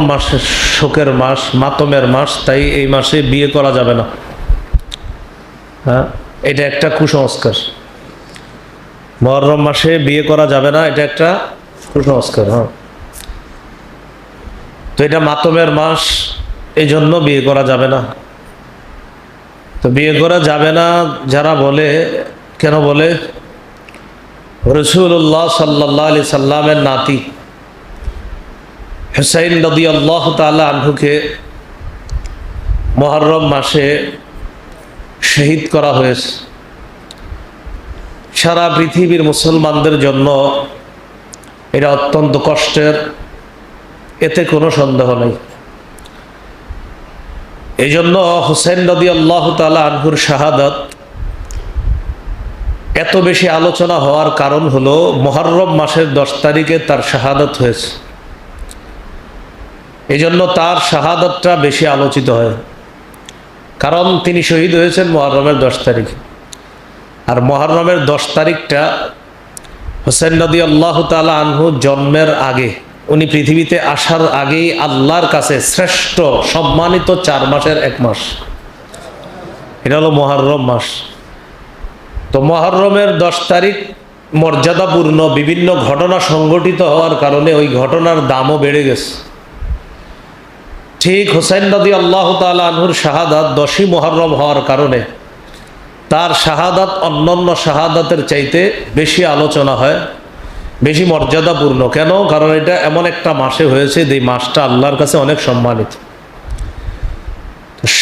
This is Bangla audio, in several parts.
মাসের শোকের মাস, মাতমের মাস, তাই এই মাসে বিয়ে করা যাবে না। হ্যাঁ এটা একটা কুসংস্কার। মহরম মাসে বিয়ে করা যাবে না, এটা একটা কুসংস্কার হ্যাঁ। তো এটা মাতমের মাস এই জন্য বিয়ে করা যাবে না। তো বিয়ে করা যাবে না, যারা বলে, কেন বলে? রসুল্লাহ সাল্লাহ আলি সাল্লামের নাতি। হুসাইন নদী আল্লাহ তালা আনহুকে মহরম মাসে শহীদ করা হয়েছে। সারা পৃথিবীর মুসলমানদের জন্য এটা অত্যন্ত কষ্টের, এতে কোনো সন্দেহ নেই। এই জন্য হুসেন নদী আল্লাহ তালা আনহুর শাহাদাত এত বেশি আলোচনা হওয়ার কারণ হলো মহরম মাসের দশ তারিখে তার শাহাদাত হয়েছে। এই জন্য তার শাহাদতটা বেশি আলোচিত হয়। কারণ তিনি শহীদ হয়েছেন মহরমের দশ তারিখ। আর মহরমের দশ তারিখটা হোসেন নদী আল্লাহ তালা আনহু জন্মের আগে, উনি পৃথিবীতে আসার আগেই আল্লাহর কাছে শ্রেষ্ঠ সম্মানিত চার মাসের এক মাস। এটা হলো মহরম মাস। তো মহরমের দশ তারিখ মর্যাদাপূর্ণ বিভিন্ন ঘটনা সংঘটিত হওয়ার কারণে ওই ঘটনার দামও বেড়ে গেছে। ঠিক হোসেন নদী আল্লাহ আনহুর শাহাদাত দশই মহরম হওয়ার কারণে তার শাহাদাত অন্যান্য শাহাদাতের চাইতে বেশি আলোচনা হয়, বেশি মর্যাদাপূর্ণ। কেন? কারণ এটা এমন একটা মাসে হয়েছে, যে মাসটা আল্লাহর কাছে অনেক সম্মানিত।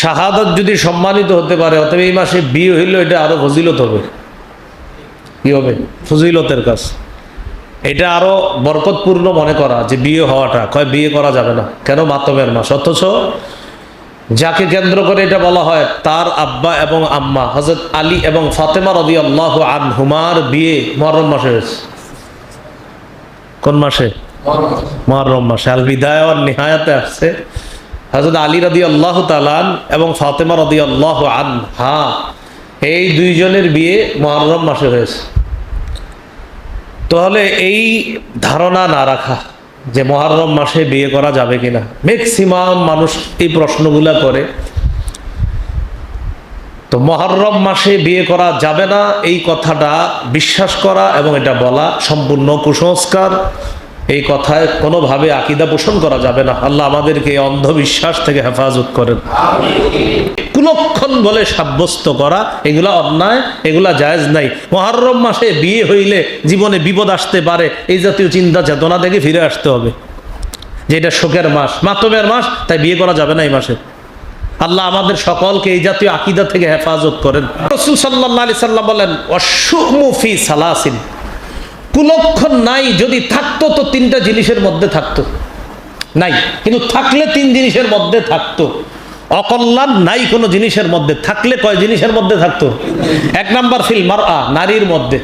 শাহাদাত যদি সম্মানিত হতে পারে, অতএব এই মাসে বিয়ে হইলে এটা আরও ফজিলত হবে। কি হবে? ফজিলতের কাজ। এটা আরও বরকতপূর্ণ মনে করা যে বিয়ে হওয়াটা। কয় বিয়ে করা যাবে না? কেন মাতমের মাস? অথচ যাকে কেন্দ্র করে এটা বলা হয়, তার আব্বা এবং আম্মা হজরত আলী এবং ফাতেমা রদি আল্লাহ আনহুমার বিয়ে মহরম মাসে হয়েছে। কোন মাসে? মহরম মাসে। আল বিদায় নিহায়াতে আসছে। হজরত আলী রদি আল্লাহ তালান এবং ফাতেমা রদি আল্লাহ আন হা এই দুইজনের বিয়ে মহরম মাসে হয়েছে। তাহলে এই ধারণা না রাখা যে মহারম মাসে বিয়ে করা যাবে কিনা। ম্যাক্সিমাম মানুষ এই প্রশ্নগুলো করে। তো মহরম মাসে বিয়ে করা যাবে না, এই কথাটা বিশ্বাস করা এবং এটা বলা সম্পূর্ণ কুসংস্কার। এই কথায় কোনোভাবে আকিদা পোষণ করা যাবে না। আল্লাহ আমাদেরকে অন্ধবিশ্বাস থেকে হেফাজত করেন। কুলক্ষণ বলে সাব্যস্ত করা, এগুলা অন্যায়, এগুলা জায়েজ নাই। মহরম মাসে বিয়ে হইলে জীবনে বিপদ আসতে পারে, এই জাতীয় চিন্তা চেতনা থেকে ফিরে আসতে হবে। যে এটা শোকের মাস মাতমের মাস, তাই বিয়ে করা যাবে না এই মাসে। আল্লাহ আমাদের সকলকে এই জাতীয় আকিদা থেকে হেফাজত করেন। রসুল সাল্লাহ সাল্লাম বলেন অসুমুফি সালাসিন। কুলক্ষণ নাই, যদি থাকতো তো তিনটা জিনিসের মধ্যে থাকতো। নাই, কিন্তু থাকলে তিন জিনিসের মধ্যে থাকতো। অকল্যাণ নাই কোনো জিনিসের মধ্যে, থাকলে কয় জিনিসের মধ্যে থাকতো? এক নাম্বার ফিল মার আ নারীর মধ্যে।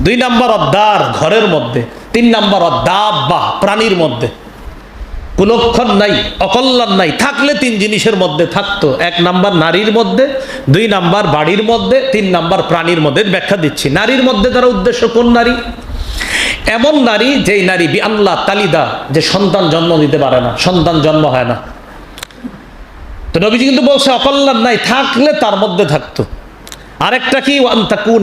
দুই নাম্বার অদ্দার ঘরের মধ্যে। তিন নাম্বার অদ্দাব্বা, প্রাণীর মধ্যে। কুলক্ষণ নাই, অকল্যাণ নাই, থাকলে তিন জিনিসের মধ্যে থাকতো। এক নাম্বার নারীর মধ্যে, দুই নাম্বার বাড়ির মধ্যে, তিন নাম্বার প্রাণীর মধ্যে। ব্যাখ্যা দিচ্ছি। নারীর মধ্যে তার উদ্দেশ্য কোন নারী? এমন নারী যেই নারী বি আল্লাহ তালিদা যে সন্তান জন্ম দিতে পারে না, সন্তান জন্ম হয় না। তো নবীজি কিন্তু বলছে, অকল্যাণ নাই, থাকলে তার মধ্যে থাকতো। আরেকটা কি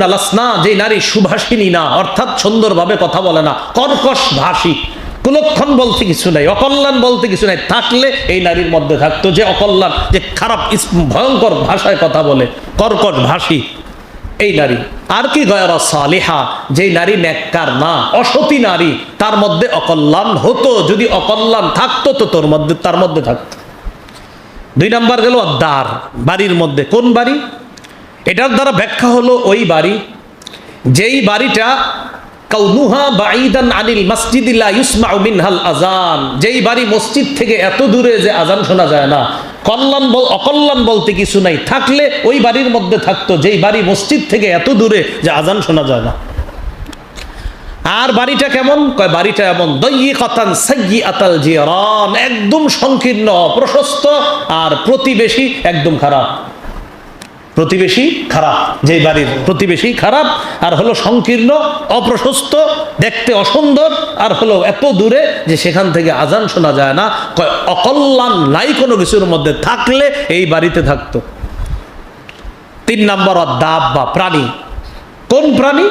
আলাসনা যে নারী সুভাষিনী না, অর্থাৎ সুন্দরভাবে কথা বলে না, কর্কশ ভাষী। কুলক্ষণ বলতে কিছু নাই, অকল্যাণ বলতে কিছু নাই, থাকলে এই নারীর মধ্যে থাকতো যে অকল্যাণ, যে খারাপ ভয়ঙ্কর ভাষায় কথা বলে, কর্কশ ভাষী। এই নারী। আর কি গয়রা সালেহা? যে নারী নেককার না, অসতী নারী, তার মধ্যে অকল্যাণ হতো। যদি অকল্যাণ থাকতো, তো তোর মধ্যে, তার মধ্যে থাকতো। দুই নাম্বার গেল দ্বার বাড়ির মধ্যে কোন বাড়ি? এটার দ্বারা ব্যাখ্যা হলো ওই বাড়ি, যেই বাড়িটা কাউনুহা বাঈদান আনিল মসজিদিল্লা ইউসমাউ মিনহাল আজান যেই বাড়ি মসজিদ থেকে এত দূরে যে আজান শোনা যায় না কল্যাণ অকল্যাণ বলতে কিছু নাই। থাকলে ওই বাড়ির মধ্যে থাকতো, যেই বাড়ি মসজিদ থেকে এত দূরে যে আজান শোনা যায় না। আর বাড়িটা কেমন? কয়, বাড়িটা এমন দই কথান সাইয়ি আতাল জিয়ারান একদম সংকীর্ণ, প্রশস্ত, আর প্রতিবেশী একদম খারাপ। প্রতিবেশী খারাপ, যেই বাড়ির প্রতিবেশী খারাপ, আর হলো সংকীর্ণ, অপ্রশস্ত, দেখতে অসুন্দর, আর হলো এত দূরে যে সেখান থেকে আজান শোনা যায় না। কয়, অকল্যাণ নাই কোনো কিছুর মধ্যে, থাকলে এই বাড়িতে থাকতো। তিন নম্বর দাব বা প্রাণী। কোন প্রাণী?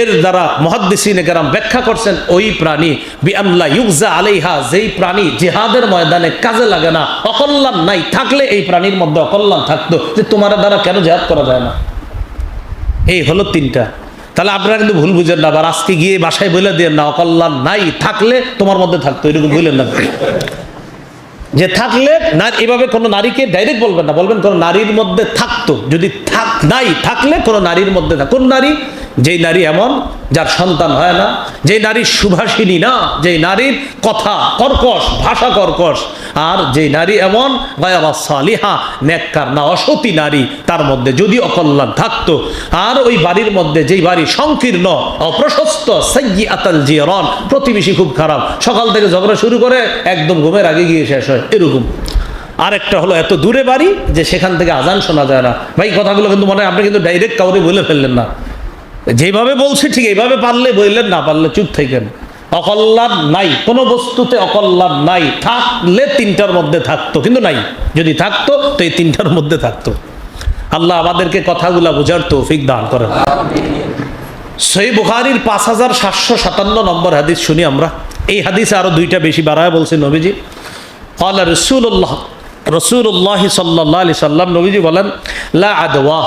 এর দ্বারা মহাদ্দিসিনে কেরাম ব্যাখ্যা করছেন, ওই প্রাণী বিআল্লা ইউজা আলাইহা, যেই প্রাণী জিহাদের ময়দানে কাজে লাগে না, অকল্যাণ নাই, থাকলে এই প্রাণীর মধ্যে অকল্যাণ থাকতো, যে তোমার দ্বারা কেন জেহাদ করা যায় না? এই হলো তিনটা। তাহলে আপনারা কিন্তু ভুল বুঝেন না, আবার আজকে গিয়ে বাসায় বলে দিয়ে না, অকল্যাণ নাই, থাকলে তোমার মধ্যে থাকতো। এরকম বললেন না যে থাকলে না, এভাবে কোনো নারীকে ডাইরেক্ট বলবেন না, বলবেন কোনো নারীর মধ্যে থাকতো, যদি নাই থাকলে কোনো নারীর মধ্যে থাক কোন নারী? যেই নারী এমন, যার সন্তান হয় না, যেই নারীর সুভাষিনী না, যেই নারীর কথা কর্কশ, ভাষা কর্কশ, আর যেই নারী এমন সালিহা নেককার না, অসতী নারী। তার মধ্যে যদি অকল্যাণ থাকতো, আর ওই বাড়ির মধ্যে যেই বাড়ি সংকীর্ণ, অপ্রশস্ত সৈয়ি আতাল জিয়রন, প্রতিবেশী খুব খারাপ, সকাল থেকে ঝগড়া শুরু করে একদম ঘুমের আগে গিয়ে শেষ হয়, এরকম। আর একটা হলো এত দূরে বাড়ি যে সেখান থেকে আজান শোনা যায় না। ভাই, কথাগুলো কিন্তু মনে হয় আপনি কিন্তু ডাইরেক্ট কাউরে বলে ফেললেন না। যেভাবে বলছে ঠিক এইভাবে পারলে বললেন, না পারলে চুপ থাকেন। অকল্লাভ নাই, কোনো বস্তুতে অকল্লাভ নাই। থাকলে তিনটার মধ্যে থাকতো, কিন্তু নাই। যদি থাকতো, তো এই তিনটার মধ্যে থাকতো। আল্লাহ আমাদেরকে কথাগুলা বোঝার তৌফিক দান করেন। সেই বুখারির পাঁচ হাজার সাতশো সাতান্ন নম্বর হাদিস শুনি আমরা। এই হাদিসে আরও দুইটা বেশি বাড়ায় বলছে নবীজি। কলা রসুল্লাহ রসুল্লাহ সাল্লাহ আলি সাল্লাম নবীজি বলেন, লা আদওয়া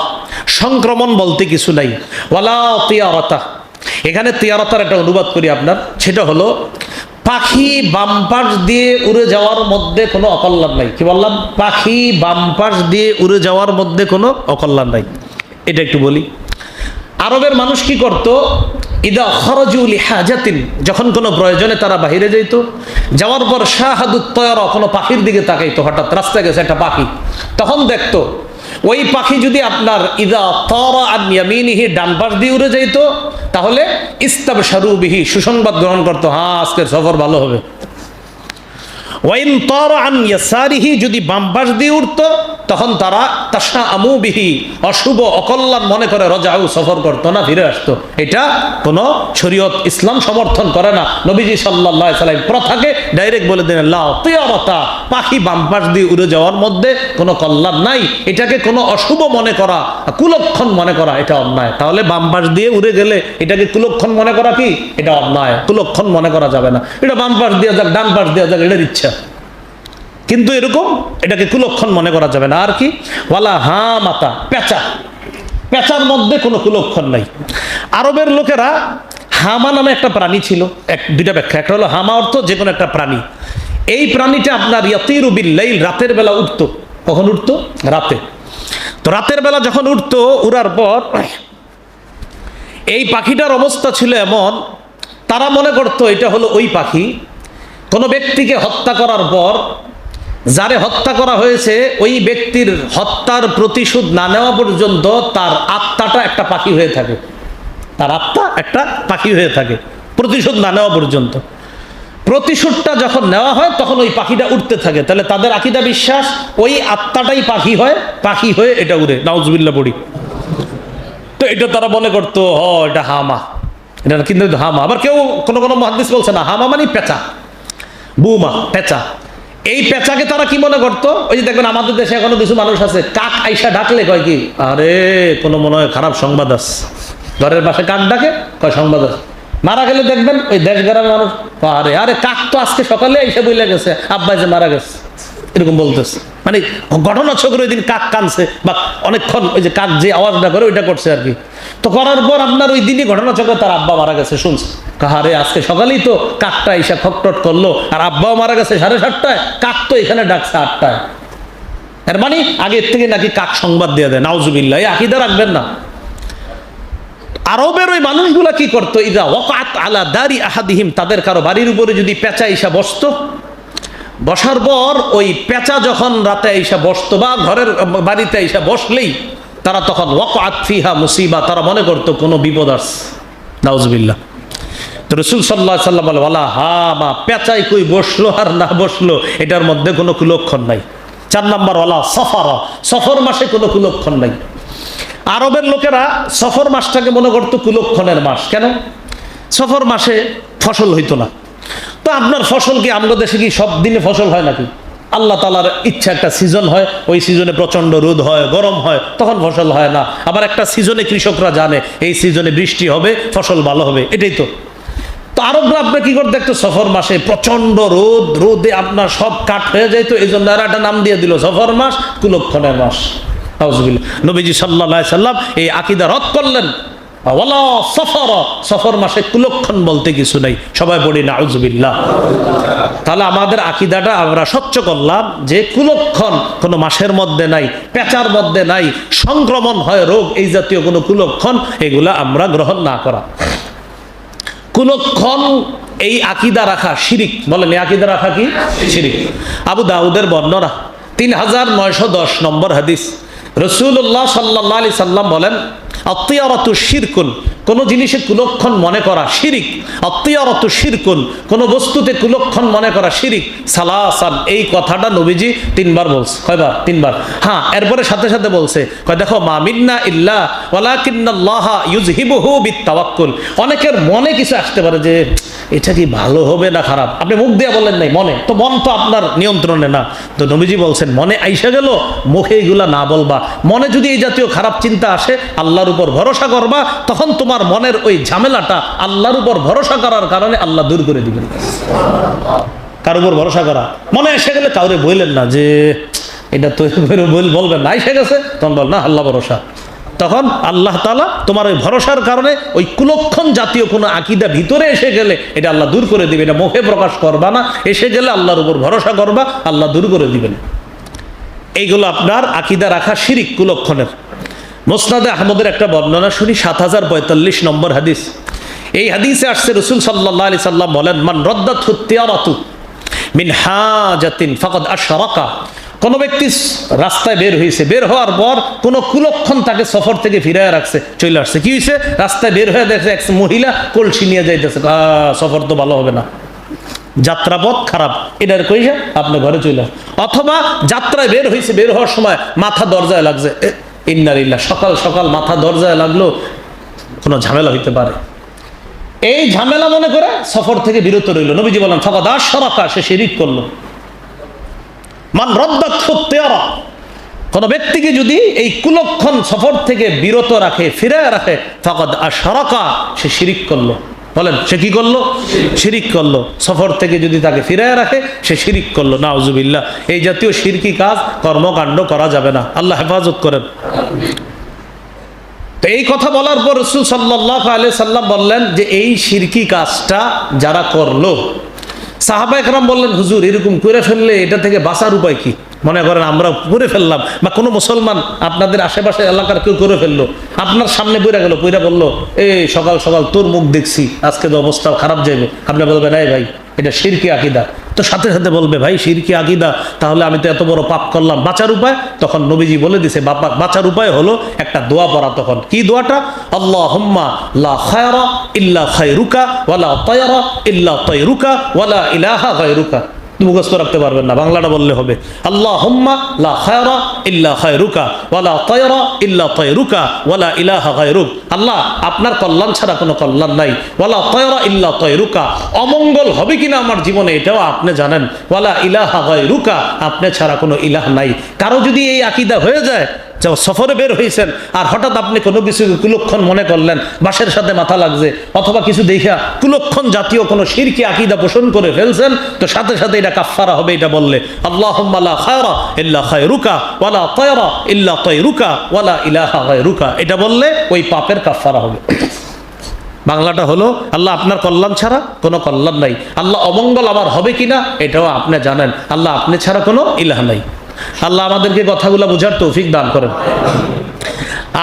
সংক্রমণ বলতে কিছু নাই। ওয়ালা তিয়ারতা এখানে তিয়ারতার একটা অনুবাদ করি আপনার, সেটা হলো, পাখি বামপাশ দিয়ে উড়ে যাওয়ার মধ্যে কোনো অকল্যাণ নাই। কি বললাম? পাখি বামপাশ দিয়ে উড়ে যাওয়ার মধ্যে কোনো অকল্যাণ নাই। এটা একটু বলি। আরবের মানুষ কি করত? ইদা খরজুল হাজাতিন যখন কোনো প্রয়োজনে তারা বাহিরে যাইতো, যাওয়ার পর শাহাদুত্তয়ার কোনো পাখির দিকে তাকাইতো, হঠাৎ রাস্তায় গেছে একটা পাখি। তখন দেখতো, ওই পাখি যদি আপনার ইদা তরা আর ডান পাশ দিয়ে উড়ে যাইতো, তাহলে ইস্তাব সারুবিহি সুসংবাদ গ্রহণ করতো হ্যাঁ আজকের সফর ভালো হবে। ওয়াইন তর ইয়াসারিহি, যদি বাম পাশ দিয়ে উঠতো, তখন তারা তাসা আমুবিহি অশুভ অকল্যাণ মনে করে রজাউ সফর করতো না, ফিরে আসতো। এটা কোনো শরীয়ত ইসলাম সমর্থন করে না। নবীজি সাল্লাহ সাল্লাম প্রথাকে ডাইরেক্ট বলে দিলেন তেয়ারতা পাখি বাম পাশ দিয়ে উড়ে যাওয়ার মধ্যে কোনো কল্যাণ নাই। এটাকে কোনো অশুভ মনে করা, কুলক্ষণ মনে করা, এটা অন্যায়। তাহলে বাম পাশ দিয়ে উড়ে গেলে এটাকে কুলক্ষণ মনে করা কি? এটা অন্যায়। কুলক্ষণ মনে করা যাবে না। এটা বাম পাশ দিয়ে যাক, ডান পাশ দিয়ে যাক, এটার ইচ্ছা। কিন্তু এরকম এটাকে কুলক্ষণ মনে করা যাবে না। আর কি? ওয়ালা হা মাতা পেঁচা পেঁচার মধ্যে কোনো কুলক্ষণ নাই। আরবের লোকেরা হামা নামে একটা প্রাণী ছিল, এক, দুইটা ব্যাখ্যা। একটা হলো হামা অর্থ যে কোনো একটা প্রাণী। এই প্রাণীটা আপনার ইয়াতির বিল্লাইল, রাতের বেলা উঠতো। কখন উঠতো? রাতে। তো রাতের বেলা যখন উঠতো, উড়ার পর এই পাখিটার অবস্থা ছিল এমন, তারা মনে করতো এটা হলো ওই পাখি। কোনো ব্যক্তিকে হত্যা করার পর যারে হত্যা করা হয়েছে, ওই ব্যক্তির হত্যার প্রতিশোধ না নেওয়া পর্যন্ত তার আত্মাটা একটা পাখি হয়ে থাকে। তার আত্মা একটা পাখি হয়ে থাকে, প্রতিশোধ না নেওয়া পর্যন্ত। প্রতিশোধটা যখন নেওয়া হয়, তখন ওই পাখিটা উঠতে থাকে। তাহলে তাদের আকিদা বিশ্বাস, ওই আত্মাটাই পাখি হয়, পাখি হয়ে এটা উড়ে। নাউজবিল্লা পড়ি। তো এটা তারা মনে করতো, হ, এটা হামা। এটা কিন্তু হামা। আবার কেউ কোনো কোনো মহাদিস বলছে না, হামা মানে পেঁচা। বুমা, পেঁচা। এই পেঁচাকে তারা কি মনে করতো? ওই যে দেখবেন আমাদের দেশে এখনও কিছু মানুষ আছে, কাক আইসা ডাকলে কয় কি, আরে, কোনো মনে হয় খারাপ সংবাদ আছে। ঘরের পাশে কাক ডাকে, কয়, সংবাদ আছে। মারা গেলে দেখবেন ওই দেশ গ্রামের মানুষ, আরে আরে, কাক তো আজকে সকালে এসে বইলে গেছে। আব্বাই যে মারা গেছে, এরকম বলতেছে। মানে ঘটনা চক্রে ওই দিন কাক কানছে বা অনেকক্ষণ ওই যে কাক যে আওয়াজটা করে ওইটা করছে আর কি। তো করার পর আপনার ওই দিনই ঘটনা চক্রে তার আব্বা মারা গেছে শুনছে কাহারে আজকে সকালেই তো কাকটা এসে খটটট করল, আর আব্বাও মারা গেছে সাড়ে সাতটায়, কাক তো এখানে ডাকছে আটটায়। এর মানে আগের থেকে নাকি কাক সংবাদ দিয়ে দেয়, নাউজুবিল্লাহ, এই আকিদা রাখবেন না। আরবের ওই মানুষগুলা কি করতো? ইদা ওয়াকাত আলা দারি আহাদিহিম, তাদের কারও বাড়ির উপরে যদি পেঁচা ইসা বসতো বসার পর ওই পেঁচা যখন রাতে এসে বসতো বা ঘরের বাড়িতে এসে বসলেই তারা তখন ওয়াকাত ফিহা মুসিবা, তারা মনে করতো কোনো বিপদ আসছে। নাউজবিল্লা তো রসুল সাল্লাহ সাল্লাম বলে হা, মা, পেঁচাই কই বসল আর না বসল, এটার মধ্যে কোনো কুলক্ষণ নাই। চার নাম্বার, ওয়ালা সফারা, সফর মাসে কোনো কুলক্ষণ নাই। আরবের লোকেরা সফর মাসটাকে মনে করতো কুলক্ষণের মাস। কেন? সফর মাসে ফসল হইতো না। তো আপনার ফসল কি আমরা দেশে কি সব দিনে ফসল হয় নাকি? আল্লাহ তালার ইচ্ছা একটা সিজন হয়, ওই সিজনে প্রচণ্ড রোদ হয়, গরম হয়, তখন ফসল হয় না। আবার একটা সিজনে কৃষকরা জানে, এই সিজনে বৃষ্টি হবে, ফসল ভালো হবে, এটাই তো। তো আরবরা আপনার কি করতে, একটা সফর মাসে প্রচণ্ড রোদ, রোদে আপনার সব কাঠ হয়ে যায় তো এই জন্য একটা নাম দিয়ে দিল, সফর মাস, কুলক্ষণের মাস। নবীজি সাল্লাহ সাল্লাম এই আকিদা রদ করলেন। কুলক্ষণ সংক্রমণ হয়, রোগ, এই জাতীয় কোনো কুলক্ষণ, এগুলা আমরা গ্রহণ না করা। কুলক্ষণ এই আকিদা রাখা শিরিক। বলেন আকিদা রাখা কি? শিরিক। আবু দাউদের বর্ণনা। তিন হাজার নয়শো দশ নম্বর হাদিস। রসুল্লাহ সাল্লাহ আলি সাল্লাম বলেন অত্যারত শিরকুন। কোন জিনিসে কুলক্ষণ মনে করা শিরিক অত্যারত শিরকুন, কোন বস্তুতে কুলক্ষণ মনে করা শিরিক, সালাসান, এই কথাটা নবীজি তিনবার বলছে। কয়বার? তিনবার। হ্যাঁ এরপরে সাথে সাথে বলছে, কয় দেখো, মা মিন্না ইল্লা ওয়ালাকিন্নাল্লাহ ইউজহিবুহু বিত্তাওয়াক্কুল। অনেকের মনে কিছু আসতে পারে যে, এটা কি ভালো হবে না খারাপ? আপনি মুখ দিয়ে বলেন নাই, মনে। তো মন তো আপনার নিয়ন্ত্রণে না। তো নবীজি বলছেন, মনে আইসা গেল, মুখে এগুলা না বলবা। মনে যদি এই জাতীয় খারাপ চিন্তা আসে, আল্লাহর উপর ভরসা করবা, তখন তোমার মনের ওই ঝামেলাটা আল্লাহর উপর ভরসা করার কারণে আল্লাহ দূর করে দিবেন। কার উপর ভরসা করা। মনে এসে গেলে কাউরে বললেন না যে, এটা তো বলবেন না। এসে গেছে, তখন বল, না, আল্লাহ ভরসা। তখন আল্লাহ তালা তোমার ওই ভরসার কারণে ওই কুলক্ষণ জাতীয় কোনো আকিদা ভিতরে এসে গেলে এটা আল্লাহ দূর করে দিবে এটা মুখে প্রকাশ করবা না। এসে গেলে আল্লাহর উপর ভরসা করবা, আল্লাহ দূর করে দিবেন। এইগুলো আপনার আকিদা রাখা শিরিক কুলক্ষণের। মোসনাদে আহমদের একটা বর্ণনা শুনি, সাত হাজার পঁয়তাল্লিশ নম্বর হাদিস। এই হাদিসে আসছে রসুল সাল্লাহ আলি সাল্লাম বলেন, মান রদ্দাত হুত্তিয়ারাতু মিন হাজাতিন ফাকাদ আশরাকা। কোন ব্যক্তি রাস্তায় বের হয়েছে বের হওয়ার পর কোন কুলক্ষণ তাকে সফর থেকে ফিরে রাখছে, চলে আসছে। কি হয়েছে রাস্তায় বের হয়ে দেখছে এক মহিলা কলসি নিয়ে যাইতেছে সফর তো ভালো হবে না। যাত্রাপথ খারাপ, এটার কইসা? আপনি ঘরে চলে। অথবা যাত্রায় বের হয়েছে বের হওয়ার সময় মাথা দরজায় লাগছে এ, ইন্নারিল্লাহ সকাল সকাল মাথা দরজায় লাগল কোনো ঝামেলা হইতে পারে। এই ঝামেলা মনে করে সফর থেকে বিরত রইল। নবীজি বলেন ফাঁকা দাস সরাকা সে শিরিক করল। মান রদ্দাত ফুত্তেয়ারা। কোন ব্যক্তিকে যদি এই কুলক্ষণ সফর থেকে বিরত রাখে ফিরে রাখে ফাকাদ আশরাকা সে শিরিক করল। বলেন সে কি করল? শিরিক করল। সফর থেকে যদি তাকে ফিরে রাখে সে শিরিক করল। নাউজুবিল্লাহ এই জাতীয় শিরকি কাজ কর্মকাণ্ড করা যাবে না। আল্লাহ হেফাজত করেন। তো এই কথা বলার পর রসুল সাল্লাহ আলি সাল্লাম বললেন যে এই শিরকি কাজটা যারা করল, সাহাবা একরাম বললেন, হুজুর, এরকম করে ফেললে এটা থেকে বাঁচার উপায় কি? মনে করেন, আমরা করে ফেললাম বা কোনো মুসলমান আপনাদের আশেপাশে এলাকার কেউ করে ফেলল, আপনার সামনে বইরা গেল বইরা বলল, এই সকাল সকাল তোর মুখ দেখছি, আজকে তো অবস্থা খারাপ যাবে আপনি বলবেন, এই ভাই, এটা শিরকি আকিদা। তো সাথে সাথে বলবে, ভাই শিরকি আকিদা, তাহলে আমি তো এত বড় পাপ করলাম। বাঁচার উপায়? তখন নবীজি বলে দিছে, বাপা বাঁচার উপায় হলো একটা দোয়া পড়া তখন। কি দোয়াটা? আল্লাহ হম্মা লা খায়রা ইল্লা খায়রুকা ওয়ালা তায়রা ইল্লা তায়রুকা ওয়ালা ইলাহা গায়রুকা। মুখস্থ রাখতে পারবেন না, বাংলাটা বললে হবে আল্লাহ আল্লাহ, আপনার কল্যাণ ছাড়া কোনো কল্যাণ নাই। ওয়ালা তয়রা ইল্লা তয়রুকা, অমঙ্গল হবে কিনা আমার জীবনে এটাও আপনি জানেন। ওয়ালা ইলাহা গায়রুকা, আপনি ছাড়া কোনো ইলাহ নাই। কারও যদি এই আকিদা হয়ে যায় যে সফরে বের হয়েছেন আর হঠাৎ আপনি কোনো কিছু কুলক্ষণ মনে করলেন বাসের সাথে মাথা লাগছে, অথবা কিছু দেখা কুলক্ষণ জাতীয় কোনো শিরকি আকিদা পোষণ করে ফেলছেন, তো সাথে সাথে এটা কাফারা হবে এটা বললে আল্লাহ খায়রা ইল্লা খায়রুকা ওয়ালা তায়রা ইল্লা তায়রুকা ওয়ালা ইলাহা গায়রুকা। এটা বললে ওই পাপের কাফারা হবে। বাংলাটা হলো, আল্লাহ আপনার কল্যাণ ছাড়া কোনো কল্যাণ নাই। আল্লাহ অমঙ্গল আমার হবে কিনা, এটাও আপনি জানেন। আল্লাহ আপনি ছাড়া কোনো ইলাহ নাই। আল্লাহ আমাদেরকে কথাগুলো বোঝার তৌফিক দান করেন।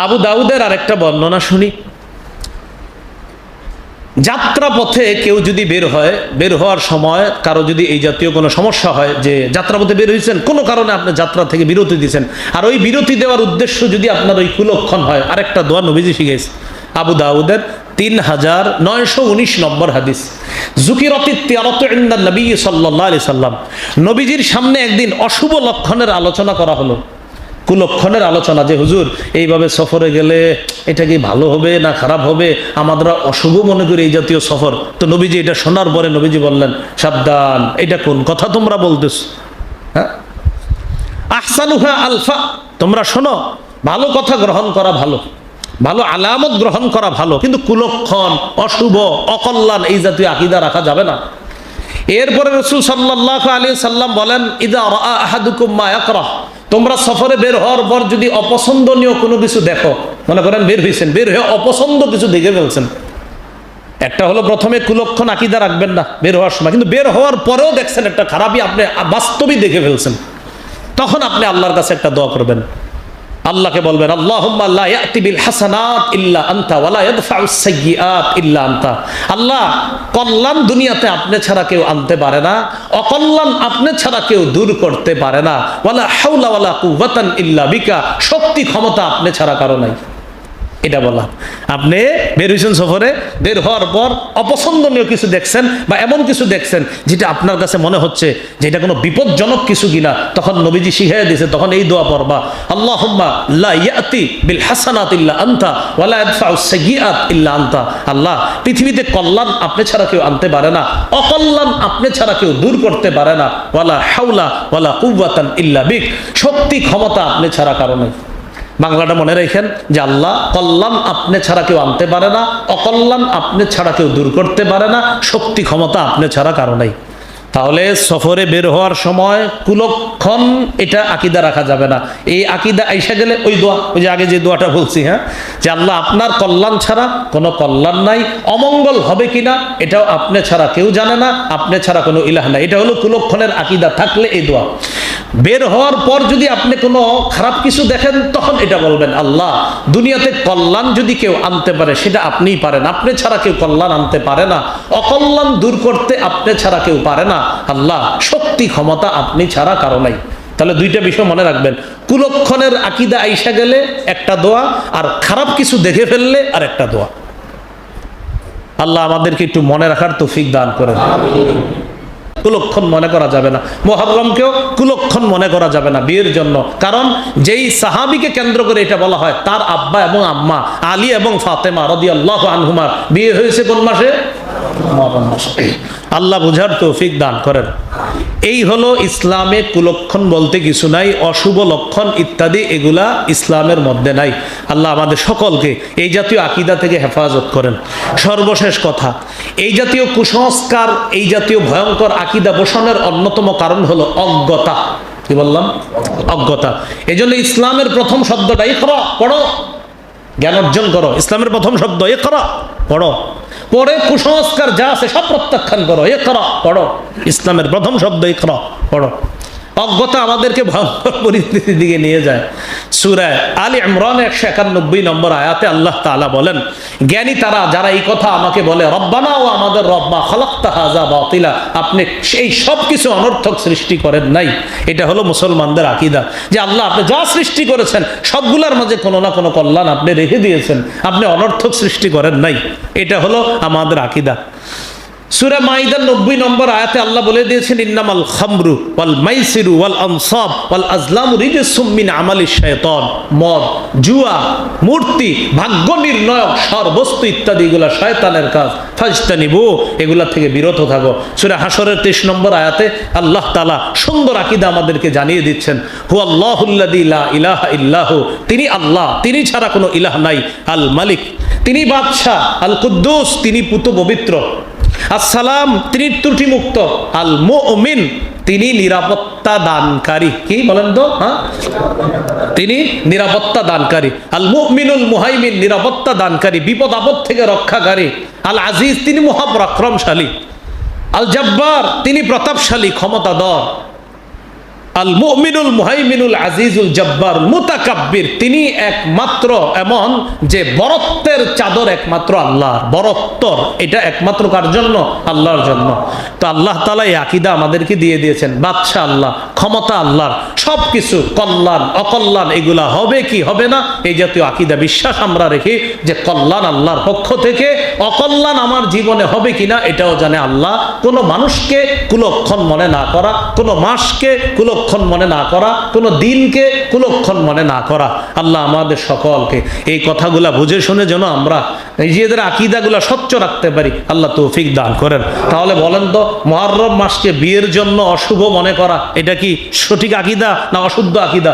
আবু দাউদের আরেকটা বর্ণনা শুনি। যাত্রা পথে কেউ যদি বের হয়, বের হওয়ার সময় কারও যদি এই জাতীয় কোনো সমস্যা হয় যে যাত্রা পথে বের হয়েছেন, কোনো কারণে আপনি যাত্রা থেকে বিরতি দিয়েছেন। আর ওই বিরতি দেওয়ার উদ্দেশ্য যদি আপনার ওই কুলক্ষণ হয়, আরেকটা দোয়া নবীজি শিখেছে আবু দাউদের তিন হাজার নয়শো উনিশ নম্বর হাদিস। নবী সাল্লাহ আলি নবীজির সামনে একদিন অশুভ লক্ষণের আলোচনা করা হলো। কুলক্ষণের আলোচনা যে, হুজুর, এইভাবে সফরে গেলে এটা কি ভালো হবে না খারাপ হবে? আমরা অশুভ মনে করি এই জাতীয় সফর। তো নবীজি এটা শোনার পরে নবীজি বললেন, সাবধান, এটা কোন কথা তোমরা বলতেছ? হ্যাঁ? আহসানুহা আলফা, তোমরা শোনো, ভালো কথা গ্রহণ করা ভালো। ভালো আলামত গ্রহণ করা ভালো, কিন্তু কুলক্ষণ, অশুভ, অকল্যাণ এই জাতীয় আকিদা রাখা যাবে না। এরপরে রসুল সাল্লাহ আলী সাল্লাম বলেন তোমরা সফরে বের হওয়ার পর যদি অপছন্দনীয় কোনো কিছু দেখো, মনে করেন বের হয়েছেন বের হয়ে অপছন্দ কিছু দেখে ফেলছেন। একটা হলো প্রথমে কুলক্ষণ আকিদা রাখবেন না, বের হওয়ার সময়। কিন্তু বের হওয়ার পরেও দেখছেন একটা খারাপই আপনি বাস্তবই দেখে ফেলছেন। তখন আপনি আল্লাহর কাছে একটা দোয়া করবেন। আল্লাহকে বলবেন আল্লাহ আল্লাহ ইয়াতি বিল হাসানাত ইল্লা আনতা ওয়ালা ইয়াদফাউ সাইয়্যাত আনতা। আল্লাহ, কল্যাণ দুনিয়াতে আপনি ছাড়া কেউ আনতে পারে না, অকল্যাণ আপনি ছাড়া কেউ দূর করতে পারে না। ওয়ালা হাওলা ওয়ালা কুওয়াতান ইল্লা বিকা, শক্তি ক্ষমতা আপনি ছাড়া কারও নাই। এটা বলা আপনি বের হয়েছেন সফরে, বের হওয়ার পর অপছন্দনীয় কিছু দেখছেন বা এমন কিছু দেখছেন যেটা আপনার কাছে মনে হচ্ছে যে এটা কোনো বিপজ্জনক কিছু কিনা, তখন নবীজি শিখাই দিয়েছে, তখন এই দোয়া পড়বা। আল্লাহ বিল আনতা আনতা। আল্লাহ, পৃথিবীতে কল্যাণ আপনি ছাড়া কেউ আনতে পারে না, অকল্যাণ আপনি ছাড়া কেউ দূর করতে পারে না। ওয়ালা হাওলা ওয়ালা কুওয়াতান ইল্লা বিক। শক্তি ক্ষমতা আপনি ছাড়া কারণে বাংলাটা মনে রেখেন যে আল্লাহ কল্যাণ আপনি ছাড়া কেউ আনতে পারে না অকল্যাণ আপনি ছাড়া কেউ দূর করতে পারে না, শক্তি ক্ষমতা আপনি ছাড়া কারও নাই। তাহলে সফরে বের হওয়ার সময় কুলক্ষণ এটা আকিদা রাখা যাবে না। এই আকিদা আইসা গেলে ওই দোয়া, ওই যে আগে যে দোয়াটা বলছি হ্যাঁ? যে আল্লাহ আপনার কল্যাণ ছাড়া কোনো কল্যাণ নাই, অমঙ্গল হবে কিনা এটাও আপনি ছাড়া কেউ জানে না, আপনি ছাড়া কোনো ইলাহ নাই। এটা হলো কুলক্ষণের আকিদা, থাকলে এই দোয়া। বের হওয়ার পর যদি আপনি কোনো খারাপ কিছু দেখেন, তখন এটা বলবেন, আল্লাহ, দুনিয়াতে কল্যাণ যদি কেউ আনতে পারে, সেটা আপনিই পারেন। আপনি ছাড়া কেউ কল্যাণ আনতে পারে না। অকল্যাণ দূর করতে আপনি ছাড়া কেউ পারে না। আল্লাহ, শক্তি, ক্ষমতা আপনি ছাড়া কারও নাই। তাহলে দুইটা বিষয় মনে রাখবেন। কুলক্ষণের আকিদা আইসা গেলে একটা দোয়া, আর খারাপ কিছু দেখে ফেললে আর একটা দোয়া। আল্লাহ আমাদেরকে একটু মনে রাখার তৌফিক দান করেন। কুলক্ষণ মনে করা যাবে না। মোহরমকেও কুলক্ষণ মনে করা যাবে না বিয়ের জন্য। কারণ যেই সাহাবিকে কেন্দ্র করে এটা বলা হয়, তার আব্বা এবং আম্মা, আলী এবং ফাতেমা রদি আল্লাহ আনহুমার বিয়ে হয়েছে কোন মাসে। আল্লাহ বুঝার তৌফিক দান করেন। এই হলো ইসলামে কুলক্ষণ বলতে কিছু নাই, অশুভ লক্ষণ ইত্যাদি, এগুলা ইসলামের মধ্যে নাই। আল্লাহ আমাদের সকলকে এই জাতীয় আকিদা থেকে হেফাজত করেন। সর্বশেষ কথা, এই জাতীয় কুসংস্কার, এই জাতীয় ভয়ঙ্কর আকিদা পোষণের অন্যতম কারণ হলো অজ্ঞতা। কি বললাম? অজ্ঞতা। এই জন্য ইসলামের প্রথম শব্দটা ইকরা, পড়ো। জ্ঞান অর্জন করো। ইসলামের প্রথম শব্দ, এ করা, পড়ো। পরে কুসংস্কার যা আছে সব প্রত্যাখ্যান করো, এ করা, পড়ো। ইসলামের প্রথম শব্দ, এ করা, পড়ো। অজ্ঞতা আমাদেরকে ভয়ঙ্কর পরিস্থিতির দিকে নিয়ে যায়। সুরায় আলী ইমরান একশো একানব্বই নম্বর আয়াতে আল্লাহ তাআলা বলেন, জ্ঞানী তারা যারা এই কথা আমাকে বলে, রব্বানা ও আমাদের রব্বা খলাক্তা হাজা বাতিলা আপনি সেই সব কিছু অনর্থক সৃষ্টি করেন নাই। এটা হলো মুসলমানদের আকিদা যে আল্লাহ আপনি যা সৃষ্টি করেছেন, সবগুলোর মাঝে কোনো না কোনো কল্যাণ আপনি রেখে দিয়েছেন। আপনি অনর্থক সৃষ্টি করেন নাই। এটা হলো আমাদের আকিদা। সুরা মাইদার নব্বই নম্বর আয়াতে আল্লাহ বলে দিয়েছেন, ইন্নামাল খামরু ওয়াল মাইসিরু ওয়াল আনসাব ওয়াল মদ, জুয়া, মূর্তি, ভাগ্য নির্ণয়ক, সরবস্তু ইত্যাদি এগুলা শয়তানের কাজ। ফাজতানিবু, এগুলা থেকে বিরত থাকো। সূরা হাসরের 23 নম্বর আয়াতে আল্লাহ তাআলা সুন্দর আকীদা আমাদেরকে জানিয়ে দিচ্ছেন হু আল্লাহুল্লাযী লা ইলাহা ইল্লাহু। তিনি আল্লাহ, তিনি ছাড়া কোনো ইলাহ নাই। আল মালিক, তিনি বাদশাহ, আল কুদ্দুস, তিনি পুত পবিত্র। আসসালাম, তিনি ত্রুটি মুক্ত আল মুমিন তিনি নিরাপত্তা দানকারী। কি বলেন তো? হ্যাঁ তিনি নিরাপত্তা দানকারী। আল মুমিনুল মুহাইমিন, নিরাপত্তা দানকারী, বিপদ আপদ থেকে রক্ষাকারী। আল আজিজ তিনি মহাপরাক্রমশালী। আল জব্বার তিনি প্রতাপশালী, ক্ষমতাধর। আল মুমিনুল মুহাইমিনুল আজিজুল জব্বার মুতাকাব্বির। তিনি একমাত্র এমন যে বরত্বের চাদর একমাত্র আল্লাহর। বরত্বর, এটা একমাত্র কার জন্য? আল্লাহর জন্য। তো আল্লাহ তালা এই আকিদা আমাদেরকে দিয়ে দিয়েছেন। বাদশাহ আল্লাহ, ক্ষমতা আল্লাহর সব কিছু কল্যাণ, অকল্যাণ, এগুলা হবে কি হবে না? এই জাতীয় আকিদা বিশ্বাস আমরা রেখি যে কল্যাণ আল্লাহর পক্ষ থেকে, অকল্যাণ আমার জীবনে হবে কিনা, এটাও জানে আল্লাহ। কোনো মানুষকে কুলক্ষণ মনে না করা, কোনো মাসকে কুলক্ষণ কুলক্ষণ মনে না করা, কোনো দিনকে কুলক্ষণ মনে না করা। আল্লাহ আমাদের সকলকে এই কথাগুলা বুঝে শুনে যেন আমরা নিজেদের আকিদাগুলা স্বচ্ছ রাখতে পারি, আল্লাহ তৌফিক দান করেন। তাহলে বলেন তো মহরম মাসকে বিয়ের জন্য অশুভ মনে করা, এটা কি সঠিক আকিদা না অশুদ্ধ আকিদা?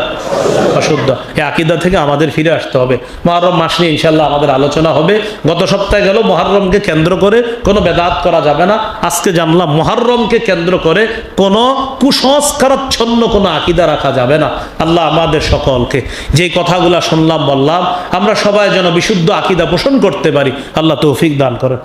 অশুদ্ধ। এই আকিদা থেকে আমাদের ফিরে আসতে হবে। মহরম মাস নিয়ে ইনশাল্লাহ আমাদের আলোচনা হবে। গত সপ্তাহে গেল মহরমকে কেন্দ্র করে কোনো বেদাত করা যাবে না। আজকে জানলাম মহরমকে কেন্দ্র করে কোনো কুসংস্কারাচ্ছন্ন কোনো আকিদা রাখা যাবে না। আল্লাহ আমাদের সকলকে যে কথাগুলা শুনলাম, বললাম, আমরা সবাই যেন বিশুদ্ধ আকিদা পোষণ করতে পারি। আল্লাহ তৌফিক দান করেন।